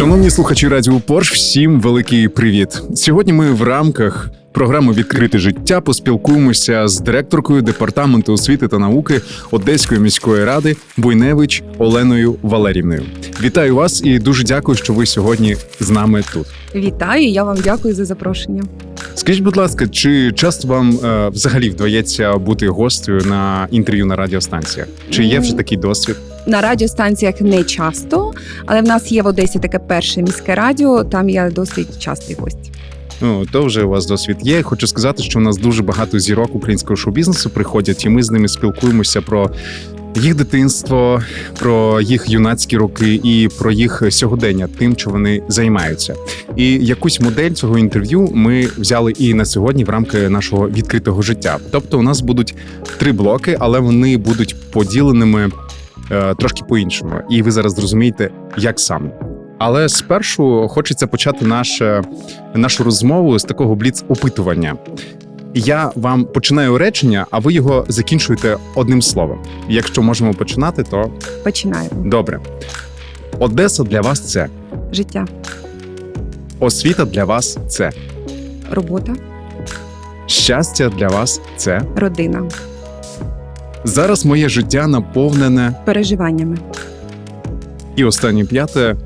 Шановні слухачі радіо Порш, всім великий привіт. Сьогодні ми в рамках програми Відкрите життя поспілкуємося з директоркою департаменту освіти та науки Одеської міської ради Буйневич Оленою Валерівною. Вітаю вас і дуже дякую, що ви сьогодні з нами тут. Вітаю, я вам дякую за запрошення. Скажіть, будь ласка, чи часто вам е, взагалі вдається бути гостею на інтерв'ю на радіостанціях? Чи є вже такий досвід? На радіостанціях не часто, але в нас є в Одесі таке перше міське радіо. Там я досить частий гость. Ну то вже у вас досвід є. Хочу сказати, що у нас дуже багато зірок українського шоу-бізнесу приходять, і ми з ними спілкуємося про їх дитинство, про їх юнацькі роки і про їх сьогодення, тим, що вони займаються. І якусь модель цього інтерв'ю ми взяли і на сьогодні в рамки нашого відкритого життя. Тобто, у нас будуть три блоки, але вони будуть поділеними е, трошки по-іншому. І ви зараз зрозумієте, як саме. Але спершу хочеться почати наше, нашу розмову з такого бліц-опитування. Я вам починаю речення, а ви його закінчуєте одним словом. Якщо можемо починати, то Починаємо. добре. Одеса для вас це Життя, освіта для вас це робота, щастя для вас це родина, зараз моє життя наповнене. переживаннями, І останнє п'яте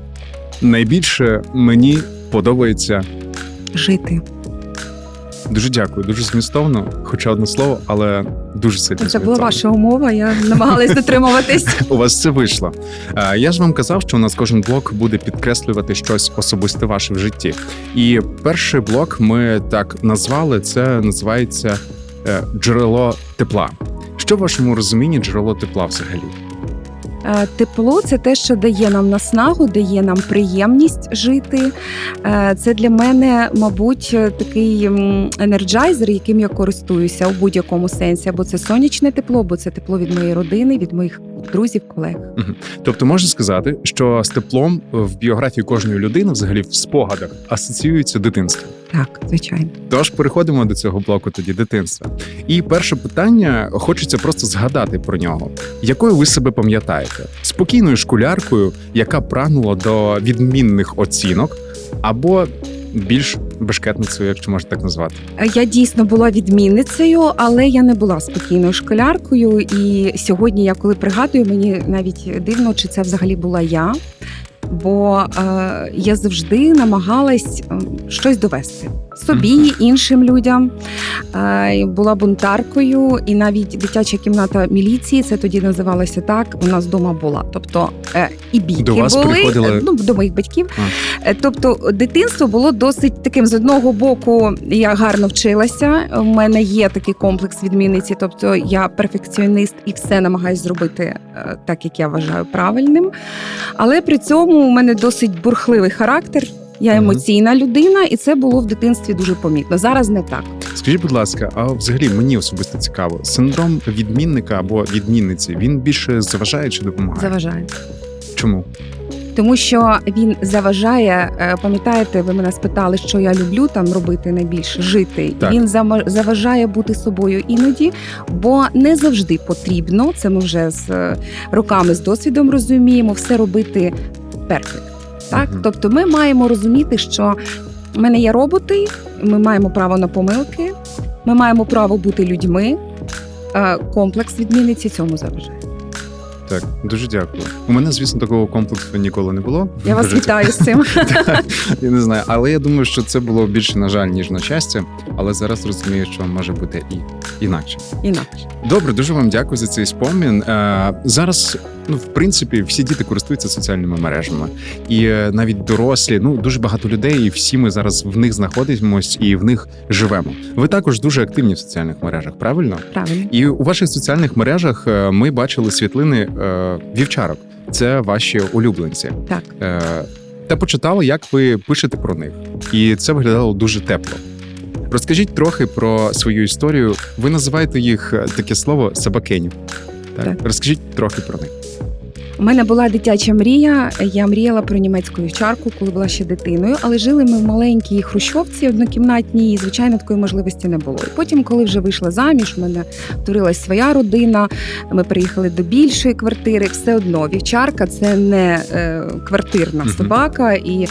найбільше мені подобається. жити. Дуже дякую, дуже змістовно, хоча одне слово, але дуже сильно. Це була ваша умова. Я намагалась дотримуватись. У вас все вийшло. Е, Я ж вам казав, що у нас кожен блок буде підкреслювати щось особисте ваше в житті. І перший блок ми так назвали. Це називається е, джерело тепла. Що в вашому розумінні джерело тепла взагалі? Е, Тепло це те, що дає нам наснагу, дає нам приємність жити. Е, Це для мене, мабуть, такий енерджайзер, яким я користуюся у будь-якому сенсі. Або це сонячне тепло, або це тепло від моєї родини, від моїх друзів, колег. Тобто можна сказати, що з теплом в біографії кожної людини, взагалі в спогадах, асоціюється дитинство. Так, звичайно. Тож переходимо до цього блоку тоді дитинства. І перше питання хочеться просто згадати про нього. Якою ви себе пам'ятаєте? Спокійною школяркою, яка прагнула до відмінних оцінок, або більш бешкетницею, якщо можна так назвати. Я дійсно була відмінницею, але я не була спокійною школяркою. І сьогодні, я коли пригадую, мені навіть дивно, чи це взагалі була я. Бо е, я завжди намагалась е, щось довести собі, іншим людям. Е, була бунтаркою, і навіть дитяча кімната міліції, це тоді називалося так. У нас вдома була. Тобто е, і бійки До вас були приходили? е, ну, до моїх батьків. А. Е, Тобто, дитинство було досить таким з одного боку. Я гарно вчилася. У мене є такий комплекс відмінниці, тобто я перфекціоніст і все намагаюсь зробити е, так, як я вважаю правильним. Але при цьому у мене досить бурхливий характер. Я емоційна людина, і це було в дитинстві дуже помітно. Зараз не так. Скажіть, будь ласка, а взагалі мені особисто цікаво, синдром відмінника або відмінниці він більше заважає чи допомагає? Заважає. Чому? Тому що він заважає, е, пам'ятаєте, ви мене спитали, що я люблю там робити найбільше жити. Так. Він заважає бути собою іноді, бо не завжди потрібно. Це ми вже з е, роками з досвідом розуміємо, все робити перфект. Так, Мгм. тобто, ми маємо розуміти, що в мене є роботи, ми маємо право на помилки, ми маємо право бути людьми. Е, Комплекс відмінниці цьому заважає. Так, дуже дякую. У мене, звісно, такого комплексу ніколи не було. Я вас вітаю з цим. Я не знаю, але я думаю, що це було більше на жаль, ніж на щастя. Але зараз розумію, що може бути і інакше. Інакше. Добре, дуже вам дякую за цей спомін. Е, зараз, ну в принципі, всі діти користуються соціальними мережами, і е, навіть дорослі, ну дуже багато людей, і всі ми зараз в них знаходимось і в них живемо. Ви також дуже активні в соціальних мережах, правильно? Правильно. І у ваших соціальних мережах е, ми бачили світлини вівчарок. Це ваші улюбленці. Так. Та почитали, як ви пишете про них, і це виглядало дуже тепло. Розкажіть трохи про свою історію. Ви називаєте їх е, таке слово собакенів. Так? Так. Розкажіть трохи про них. У мене була дитяча мрія. Я мріяла про німецьку вівчарку, коли була ще дитиною, але жили ми в маленькій хрущовці однокімнатній, і звичайно такої можливості не було. І потім, коли вже вийшла заміж, у мене творилась своя родина. Ми приїхали до більшої квартири. Все одно вівчарка це не е, квартирна собака, і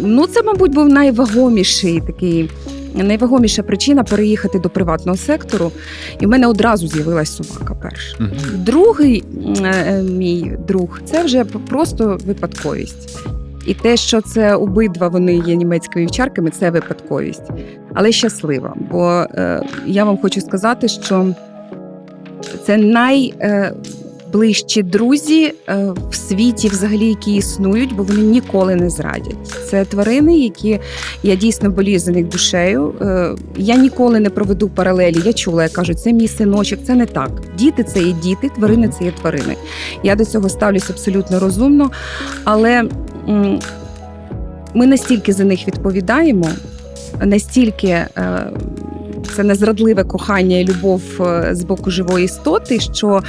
ну це, мабуть, був найвагоміший такий. Найвагоміша причина переїхати до приватного сектору, і в мене одразу з'явилась собака перша. Мгм. Другий е, мій друг це вже просто випадковість. І те, що це обидва вони є німецькими вівчарками, це випадковість, але щаслива. Бо е, я вам хочу сказати, що це найближчі друзі е, в світі, взагалі, які існують, бо вони ніколи не зрадять. Це тварини, які я дійсно болію за них душею. Е, Я ніколи не проведу паралелі. Я чула, як кажуть, це мій синочок. Це не так. Діти це є діти, тварини це є тварини. Я до цього ставлюсь абсолютно розумно, але ми настільки за них відповідаємо, настільки. Це незрадливе кохання і любов е, з боку живої істоти, що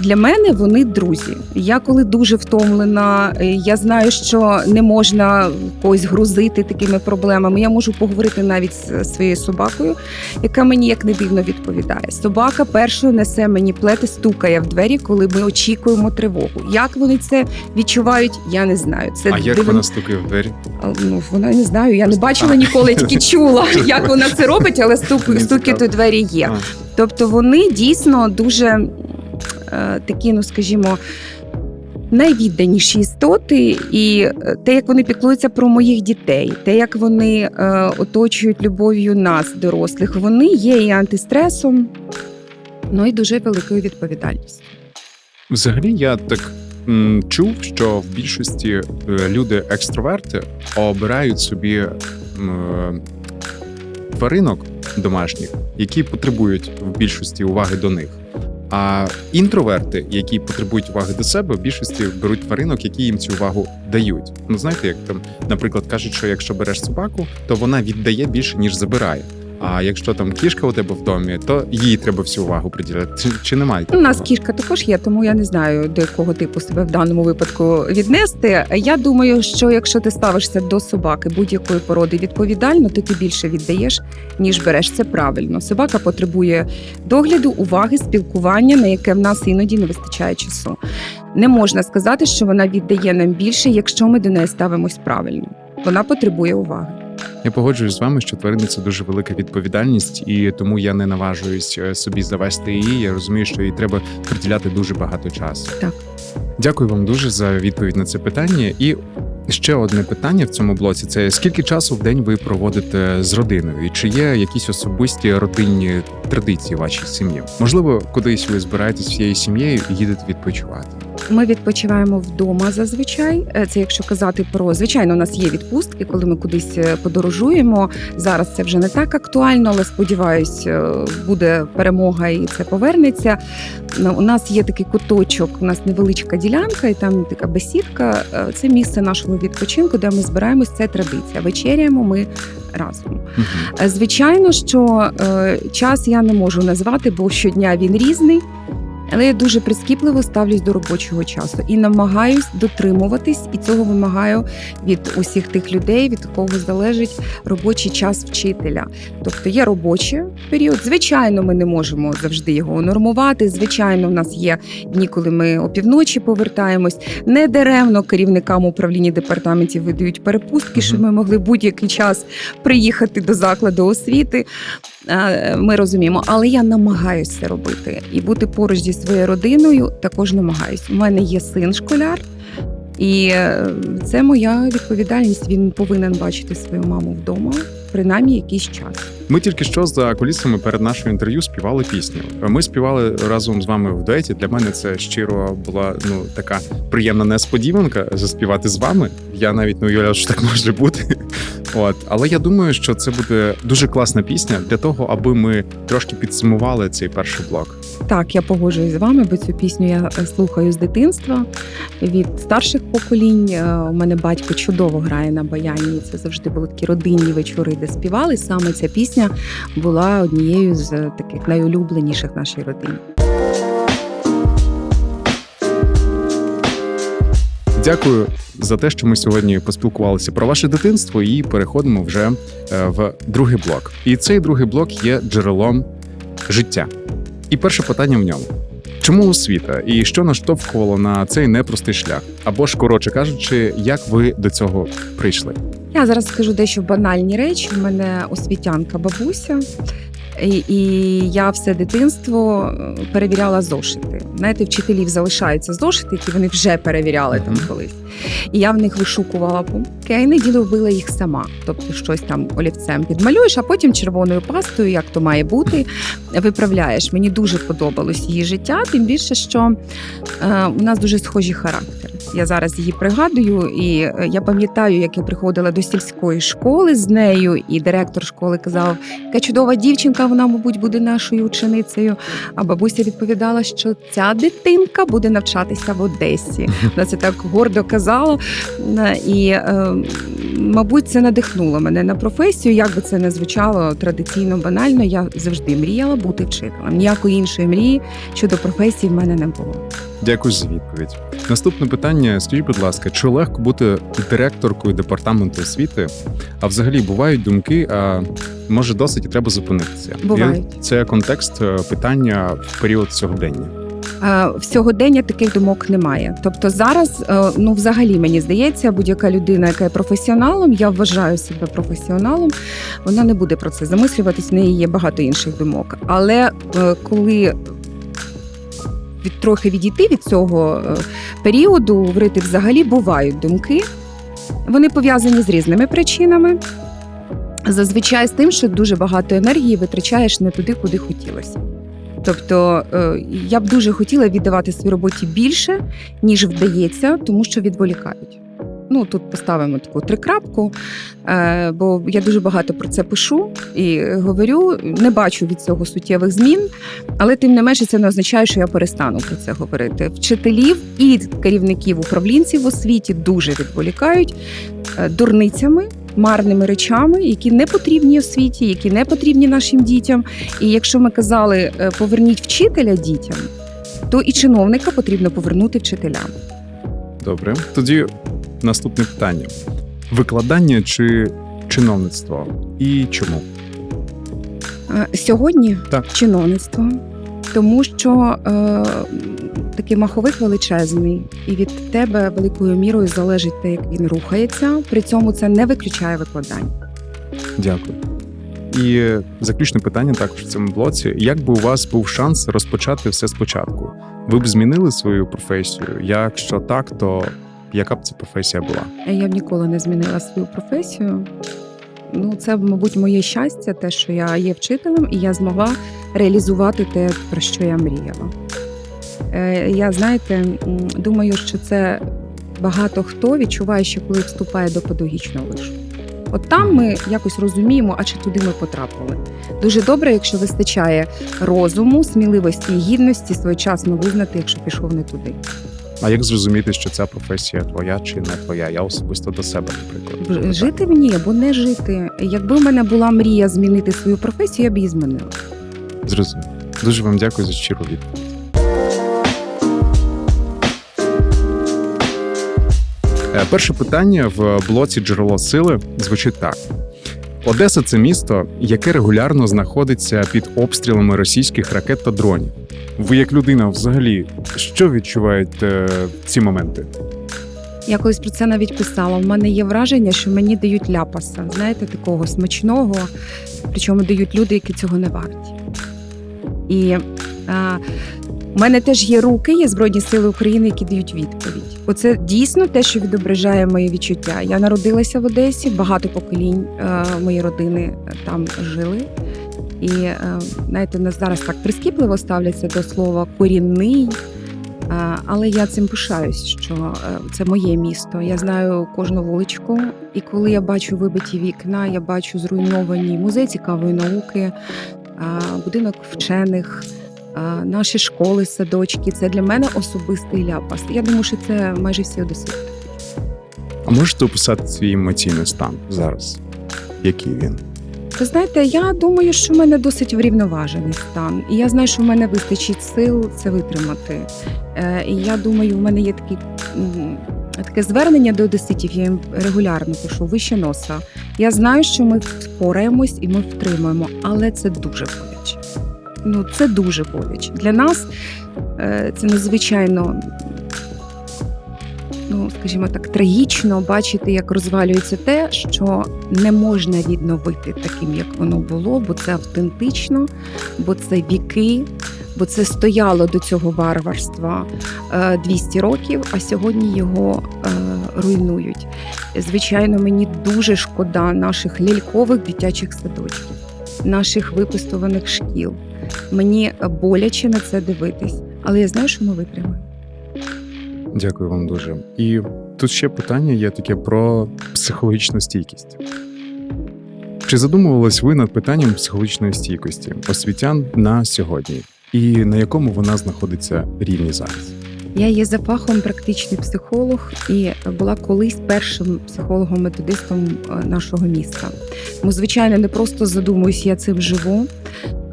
для мене вони друзі. Я коли дуже втомлена, е, я знаю, що не можна когось грузити такими проблемами. Я можу поговорити навіть з своєю собакою, яка мені як не дивно відповідає. Собака першою несе мені плети, стукає в двері, коли ми очікуємо тривогу. Як вони це відчувають, я не знаю. Це А як дивно- вона стукає в двері? Ну вона не знаю. Я не бачила ніколи, тільки чула, як вона це робить, але стук, Мені стукіт у двері є. А. Тобто вони дійсно дуже е, такі, ну скажімо. Найвідданіші істоти, і е, те, як вони піклуються про моїх дітей, те, як вони е, оточують любов'ю нас, дорослих, вони є і антистресом, ну і дуже великою відповідальністю. Взагалі, я так м, чув, що в більшості е, люди екстроверти обирають собі м, тваринок домашніх, які потребують в більшості уваги до них. А інтроверти, які потребують уваги до себе, в більшості беруть тваринок, які їм цю увагу дають. Ну знаєте, як там, наприклад, кажуть, що якщо береш собаку, то вона віддає більше ніж забирає. А якщо там кішка у тебе в домі, то їй треба всю увагу приділяти. Чи, чи немає У нас кішка також є, тому я не знаю, до якого типу себе в даному випадку віднести. Я думаю, що якщо ти ставишся до собаки будь-якої породи відповідально, то ти більше віддаєш, ніж береш. Це правильно. Собака потребує догляду, уваги, спілкування, на яке в нас іноді не вистачає часу. Не можна сказати, що вона віддає нам більше, якщо ми до неї ставимось правильно. Вона потребує уваги. Я погоджуюсь з вами, що тварини це дуже велика відповідальність, і тому я не наважуюсь е, собі завести її. Я розумію, що їй треба приділяти дуже багато часу. Так. Дякую вам дуже за відповідь на це питання. І ще одне питання в цьому блоці: це скільки часу в день ви проводите з родиною? І чи є якісь особисті родинні традиції в вашій сім'ї? Можливо, кудись ви збираєтесь всією сім'єю і їдете відпочивати. Ми відпочиваємо вдома зазвичай. Е, Це якщо казати про звичайно, у нас є відпустки, коли ми кудись е, подорожуємо. Зараз це вже не так актуально, але сподіваюсь, е, буде перемога і це повернеться. Ну, У нас є такий куточок, у нас невеличка ділянка, і там така бесідка. Це місце нашого відпочинку, де ми збираємось. Це традиція. Вечеряємо ми разом. Звичайно, що час я не можу назвати, бо щодня він різний. Але я дуже прискіпливо ставлюсь до робочого часу і намагаюсь дотримуватись, і цього вимагаю від усіх тих людей, від кого залежить робочий час вчителя. Тобто є робочий період. Звичайно, ми не можемо завжди його унормувати. Звичайно, в нас є дні, коли ми опівночі повертаємось. Не даремно керівникам управління департаментів видають перепустки, щоб ми могли будь-який час приїхати до закладу освіти. Е, Ми розуміємо, але я намагаюся це робити і бути поруч зі своєю родиною також намагаюсь. У мене є син школяр, і е, це моя відповідальність. Він повинен бачити свою маму вдома, принаймні якийсь час. Ми тільки що за кулісами перед нашим інтерв'ю співали пісню. Ми співали разом з вами в дуеті. Для мене це щиро була ну така приємна несподіванка заспівати з вами. Я навіть не уявляв, що так може бути. От, але я думаю, що це буде дуже класна пісня для того, аби ми трошки підсумували цей перший блок. Так, я погоджуюсь з вами, бо цю пісню я е, слухаю з дитинства від старших поколінь. Е, У мене батько чудово грає на баяні. Це завжди були такі родинні вечори, де співали. Саме ця пісня була однією з е, таких найулюбленіших нашій родині. Дякую за те, що ми сьогодні поспілкувалися про ваше дитинство і переходимо вже в другий блок. І цей другий блок є джерелом життя. І перше питання в ньому: чому освіта і що наштовхувало на цей непростий шлях? Або ж, коротше кажучи, як ви до цього прийшли? Я зараз скажу дещо банальні речі. У мене освітянка бабуся, і, і я все дитинство е, перевіряла зошити. Знаєте, вчителів залишаються зошити, які вони вже перевіряли там колись. І я в них вишукувала пунктики, а іноді робила їх сама. Тобто щось там олівцем підмалюєш, а потім червоною пастою, як то має бути, виправляєш. Мені дуже подобалось її життя, тим більше, що е, у нас дуже схожі характери. Я зараз її пригадую, і е, я пам'ятаю, як я приходила до сільської школи з нею, і директор школи казав, яка чудова дівчинка, вона, мабуть, буде нашою ученицею. А бабуся відповідала, що ця дитинка буде навчатися в Одесі. Вона це так гордо казала. І, е, мабуть, це надихнуло мене на професію. Як би це не звучало традиційно банально, я завжди мріяла бути вчителем. Ніякої іншої мрії щодо професії в мене не було. Дякую за відповідь. Наступне питання: скажіть, будь ласка, чи легко бути директоркою департаменту освіти? А взагалі бувають думки, а може досить і треба зупинитися? Бувають. І Це контекст е, питання в період сьогодення. Е, В сьогодення таких думок немає. Тобто зараз, е, ну взагалі мені здається, будь-яка людина, яка є професіоналом, я вважаю себе професіоналом, вона не буде про це замислюватись. В неї є багато інших думок. Але коли від трохи відійти від цього періоду, вритих взагалі бувають думки. Вони пов'язані з різними причинами. Зазвичай з тим, що дуже багато енергії витрачаєш не туди, куди хотілося. Тобто е, я б дуже хотіла віддавати своїй роботі більше, ніж вдається, тому що відволікають. Ну тут поставимо таку трикрапку, е, бо я дуже багато про це пишу і говорю. Не бачу від цього суттєвих змін, але тим не менше це не означає, що я перестану про це говорити. Вчителів і керівників управлінців в освіті дуже відволікають е, дурницями. Марними речами, які не потрібні освіті, які не потрібні нашим дітям. І якщо ми казали е, поверніть вчителя дітям, то і чиновника потрібно повернути вчителям. Добре, тоді наступне питання: викладання чи чиновництво? І чому? Е, Сьогодні Так. чиновництво, тому що е, такий маховик величезний, і від тебе великою мірою залежить те, як він рухається. При цьому це не виключає викладання. Дякую. І заключне питання також в цьому блоці: як би у вас був шанс розпочати все спочатку? Ви б змінили свою професію? Якщо так, то яка б ця професія була? Я б ніколи не змінила свою професію. Ну, це, мабуть, моє щастя, те, що я є вчителем, і я змогла реалізувати те, про що я мріяла. Е, Я знаєте, думаю, що це багато хто відчуває, що коли вступає до педагогічного вишу. От там ми якось розуміємо, а чи туди ми потрапили. Дуже добре, якщо вистачає розуму, сміливості і гідності своєчасно визнати, якщо пішов не туди. А як зрозуміти, що ця професія твоя чи не твоя? Я особисто до себе, наприклад. Жити ній або не жити. Якби в мене була мрія змінити свою професію, я б її змінила. Зрозумів. Дуже вам дякую за щиру відповідь. Е, Перше питання в блоці джерело сили звучить так: Одеса це місто, яке регулярно знаходиться під обстрілами російських ракет та дронів. Ви, як людина, взагалі, що відчуваєте в ці моменти? Я колись про це навіть писала. У мене є враження, що мені дають ляпаса, знаєте, такого смачного, причому дають люди, які цього не варті. І а, у мене теж є руки, є Збройні Сили України, які дають відповідь. Оце дійсно те, що відображає моє відчуття. Я народилася в Одесі, багато поколінь е, моєї родини там жили. І е, знаєте, нас зараз так прискіпливо ставляться до слова корінний. Але я цим пишаюсь, що е, це моє місто. Я знаю кожну вуличку, і коли я бачу вибиті вікна, я бачу зруйновані музей цікавої науки, будинок вчених, наші школи, садочки. Це для мене особистий ляпас. Я думаю, що це майже всі одесити. А можете описати свій емоційний стан зараз? Який він? Ви знаєте, я думаю, що в мене досить врівноважений стан, і я знаю, що в мене вистачить сил це витримати. Е, І я думаю, в мене є такий м, таке звернення до одеситів. Я їм регулярно пишу вище носа. Я знаю, що ми впораємось і ми втримаємо, але це дуже боляче. Ну це дуже боляче. Для нас е, це надзвичайно. Ну, скажімо так, трагічно бачити, як розвалюється те, що не можна відновити таким, як воно було, бо це автентично, бо це віки, бо це стояло до цього варварства е, 200 років, а сьогодні його е, руйнують. Звичайно, мені дуже шкода наших лялькових дитячих садочків, наших випустованих шкіл. Мені боляче на це дивитись, але я знаю, що ми витримаємо. Дякую вам дуже. І тут ще питання є таке про психологічну стійкість. Чи задумувались ви над питанням психологічної стійкості освітян на сьогодні? І на якому вона знаходиться рівні зараз? Я є за фахом практичний психолог і була колись першим психологом-методистом е, нашого міста. Тому, звичайно, не просто задумуюсь, я цим живу.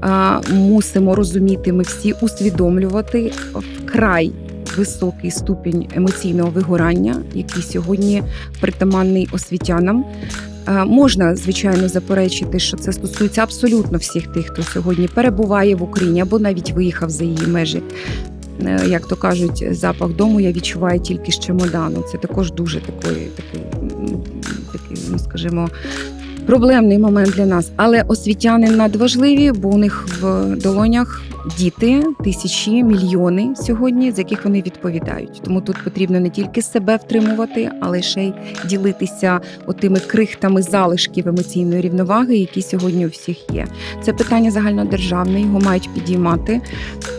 А мусимо розуміти, ми всі усвідомлювати вкрай високий ступінь емоційного вигорання, який сьогодні притаманний освітянам. Е, Можна, звичайно, заперечити, що це стосується абсолютно всіх тих, хто сьогодні перебуває в Україні або навіть виїхав за її межі. Е, Як то кажуть, запах дому я відчуваю тільки з чемодану. Це також дуже такий, такий, ну, скажімо, проблемний момент для нас. Але освітяни надважливі, бо у них в долонях діти, тисячі, мільйони сьогодні, з яких вони відповідають. Тому тут потрібно не тільки себе втримувати, але ще й ділитися отими крихтами залишків емоційної рівноваги, які сьогодні у всіх є. Це питання загальнодержавне, його мають підіймати.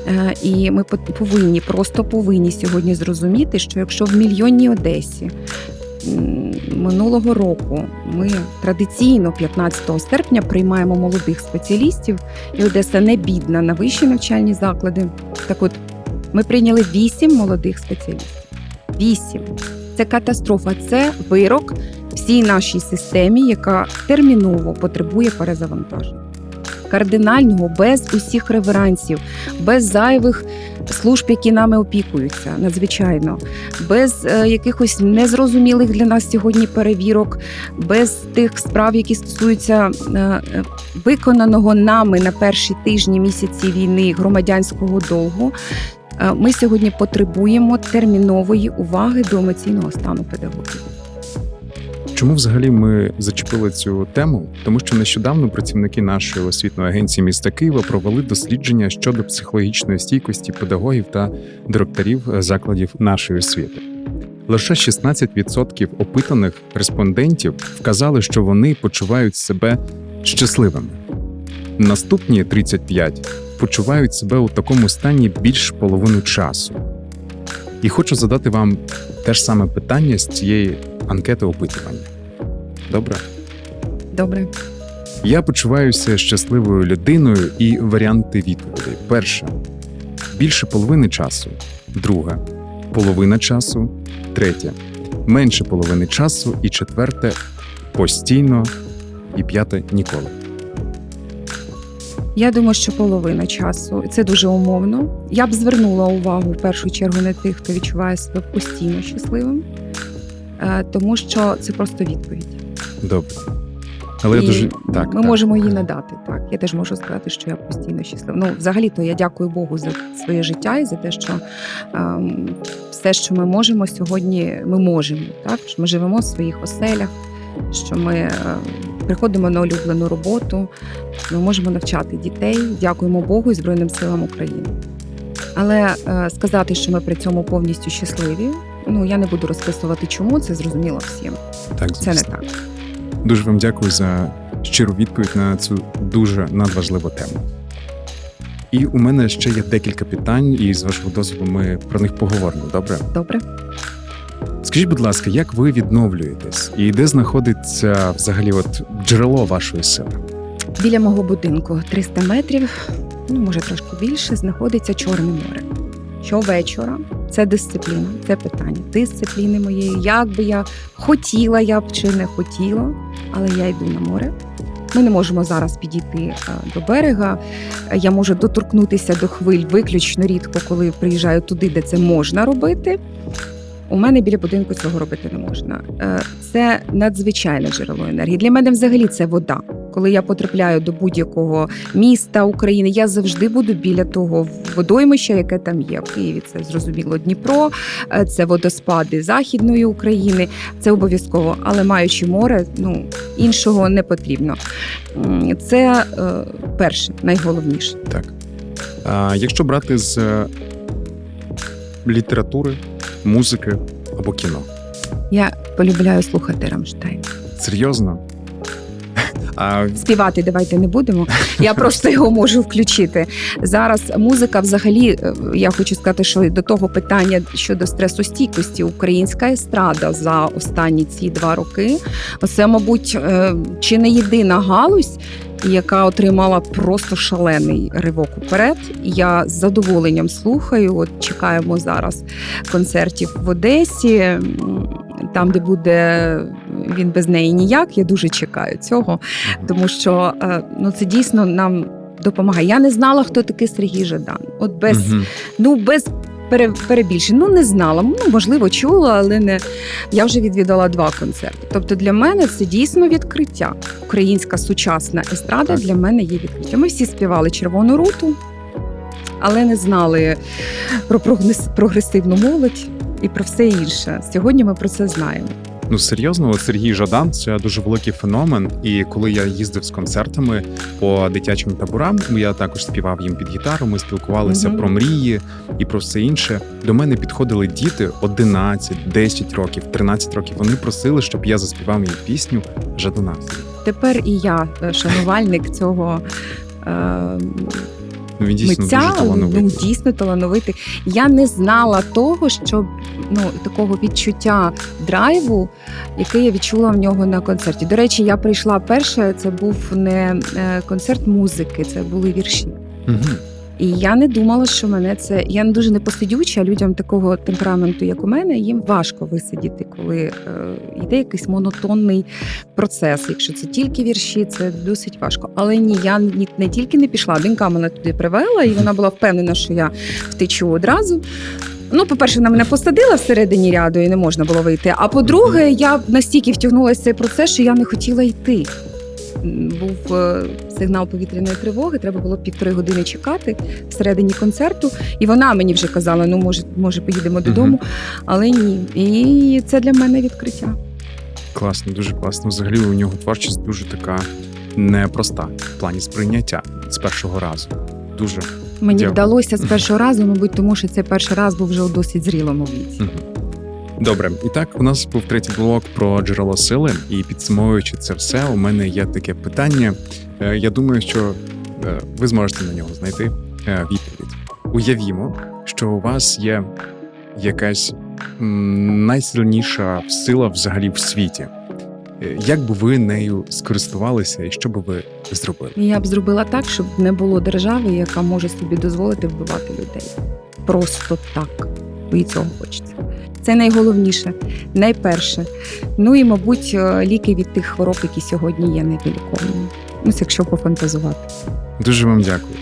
Е, І ми повинні, просто повинні сьогодні зрозуміти, що якщо в мільйонній Одесі минулого року ми традиційно 15 серпня приймаємо молодих спеціалістів, і Одеса не бідна на вищі навчальні заклади. Так от ми прийняли 8 молодих спеціалістів. 8. Це катастрофа, це вирок всій нашій системі, яка терміново потребує перезавантаження. Кардинального, без усіх реверансів, без зайвих служб, які нами опікуються, надзвичайно, без е, якихось незрозумілих для нас сьогодні перевірок, без тих справ, які стосуються е, виконаного нами на перші тижні місяці війни громадянського долгу. Е, Ми сьогодні потребуємо термінової уваги до емоційного стану педагогів. Чому взагалі ми зачепили цю тему? Тому що нещодавно працівники нашої освітної агенції міста Києва провели дослідження щодо психологічної стійкості педагогів та директорів е, закладів нашої освіти. Лише 16% опитаних респондентів вказали, що вони почувають себе щасливими. Наступні 35 почувають себе у такому стані більш половину часу. І хочу задати вам те ж саме питання з цієї анкети опитування. Добре? Добре. Я почуваюся щасливою людиною і варіанти відповідей. Перше більше половини часу. Друге половина часу. Третє менше половини часу. І четверте постійно. І п'яте ніколи. Я думаю, що половина часу це дуже умовно. Я б звернула увагу в першу чергу на тих, хто відчуває себе постійно щасливим, тому що це просто відповідь. Добре. Але я дуже так. ми так, можемо її надати. Так, я теж можу сказати, що я постійно щаслива. Ну, взагалі, то я дякую Богу за своє життя і за те, що ем, все, що ми можемо сьогодні, ми можемо. Так, що ми живемо в своїх оселях, що ми е, приходимо на улюблену роботу, ми можемо навчати дітей. Дякуємо Богу і Збройним силам України. Але е, сказати, що ми при цьому повністю щасливі. Ну я не буду розписувати, чому це зрозуміло всім. Так, Це не так. Дуже вам дякую за щиру відповідь на цю дуже надважливу тему. І у мене ще є декілька питань, і з вашого дозволу ми про них поговоримо. Добре? Добре. Скажіть, будь ласка, як ви відновлюєтесь і де знаходиться взагалі от джерело вашої сили? Біля мого будинку 300 метрів, ну може трошки більше, знаходиться Чорне море. Щовечора це дисципліна, це питання дисципліни моєї. Як би я хотіла, я б чи не хотіла, але я йду на море. Ми не можемо зараз підійти е, до берега. Я можу доторкнутися до хвиль виключно рідко, коли приїжджаю туди, де це можна робити. У мене біля будинку цього робити не можна. Е, Це надзвичайне джерело енергії. Для мене взагалі це вода. Коли я потрапляю до будь-якого міста України, я завжди буду біля того водоймища, яке там є. В Києві це зрозуміло Дніпро, е, це водоспади Західної України. Це обов'язково, але маючи море, ну іншого не потрібно. Це е, перше, найголовніше. Так. А, якщо брати з літератури, музики або кіно. Я полюбляю слухати Рамштайн. Серйозно? А Співати давайте не будемо. Я просто його можу включити. Зараз музика, взагалі, е, я хочу сказати, що до того питання щодо стресостійкості, українська естрада за останні ці два роки. Це, мабуть, е, чи не єдина галузь. Яка отримала просто шалений ривок уперед. Я з задоволенням слухаю. От чекаємо зараз концертів в Одесі, там, де буде він без неї ніяк. Я дуже чекаю цього тому що е, ну це дійсно нам допомагає. Я не знала, хто такий Сергій Жадан. От без Мгм. ну без пере, перебільшень. Ну не знала. Ну можливо, чула, але не я вже відвідала два концерти. Тобто для мене це дійсно відкриття. Українська сучасна естрада Так. для мене є відкриттям. Ми всі співали червону руту, але не знали про прогрес- прогресивну молодь. І про все інше сьогодні ми про це знаємо. Ну серйозно, Сергій Жадан це дуже великий феномен. І коли я їздив з концертами по дитячим таборам, я також співав їм під гітару. Ми спілкувалися Мгм. про мрії і про все інше. До мене підходили діти 11, 10 років, 13 років. Вони просили, щоб я заспівав їм пісню Жадана. Тепер і я е, шанувальник цього. Е, Ну він дійсно митця дуже талановитий. ну дійсно талановитий. Я не знала того, що ну такого відчуття драйву, яке я відчула в нього на концерті. До речі, я прийшла перше. Це був не е, концерт музики, це були вірші. Мгм. І я не думала, що мене це. Я не дуже непосидюча. Людям такого темпераменту, як у мене, їм важко висидіти, коли е, йде якийсь монотонний процес. Якщо це тільки вірші, це досить важко. Але ні, я ні, не тільки не пішла. Донька мене туди привела, і вона була впевнена, що я втечу одразу. Ну, по-перше, вона мене посадила всередині ряду і не можна було вийти. А по-друге, я настільки втягнулася в цей процес, що я не хотіла йти. Був е, сигнал повітряної тривоги, треба було півтори години чекати всередині концерту. І вона мені вже казала: ну, може, може, поїдемо додому, але ні. І це для мене відкриття. Класно, дуже класно. Взагалі у нього творчість дуже така непроста в плані сприйняття з першого разу. Дуже Мені Дякую. вдалося з першого разу, мабуть, тому що це перший раз був вже у досить зрілому віці. Добре, і так у нас був третій блок про джерело сили. І підсумовуючи це все, у мене є таке питання. Е, Я думаю, що е, ви зможете на нього знайти е, відповідь. Уявімо, що у вас є якась найсильніша сила взагалі в світі. Як би ви нею скористувалися, і що би ви зробили? Я б зробила так, щоб не було держави, яка може собі дозволити вбивати людей. Просто так. І цього хочеться. Це найголовніше, найперше. Ну і, мабуть, е, ліки від тих хвороб, які сьогодні є невіліковними. Ну, це якщо пофантазувати. Дуже вам дякую.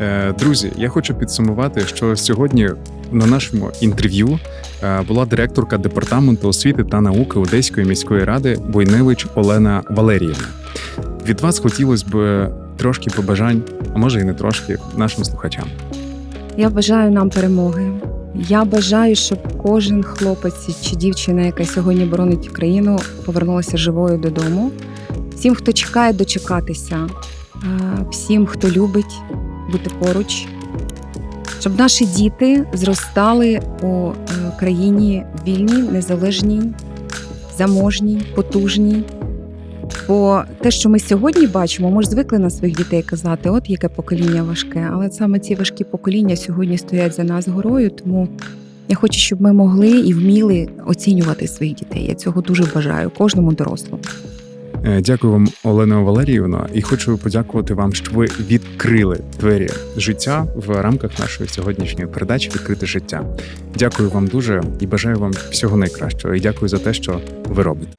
Е, Друзі, я хочу підсумувати, що сьогодні на нашому інтерв'ю е, була директорка департаменту освіти та науки Одеської міської ради Бойневич Олена Валеріївна. Від вас хотілося б трошки побажань, а може і не трошки, нашим слухачам. Я бажаю нам перемоги. Я бажаю, щоб кожен хлопець чи дівчина, яка сьогодні боронить Україну, повернулася живою додому. Всім, хто чекає, дочекатися, Е, всім, хто любить бути поруч, щоб наші діти зростали у е, країні вільній, незалежній, заможній, потужній. Бо те, що ми сьогодні бачимо, ми ж звикли на своїх дітей казати, от яке покоління важке. Але саме ці важкі покоління сьогодні стоять за нас горою. Тому я хочу, щоб ми могли і вміли оцінювати своїх дітей. Я цього дуже бажаю кожному дорослому. Е, Дякую вам, Олена Валеріївна, і хочу подякувати вам, що ви відкрили двері життя в рамках нашої сьогоднішньої передачі Відкрите життя. Дякую вам дуже і бажаю вам всього найкращого. І дякую за те, що ви робите.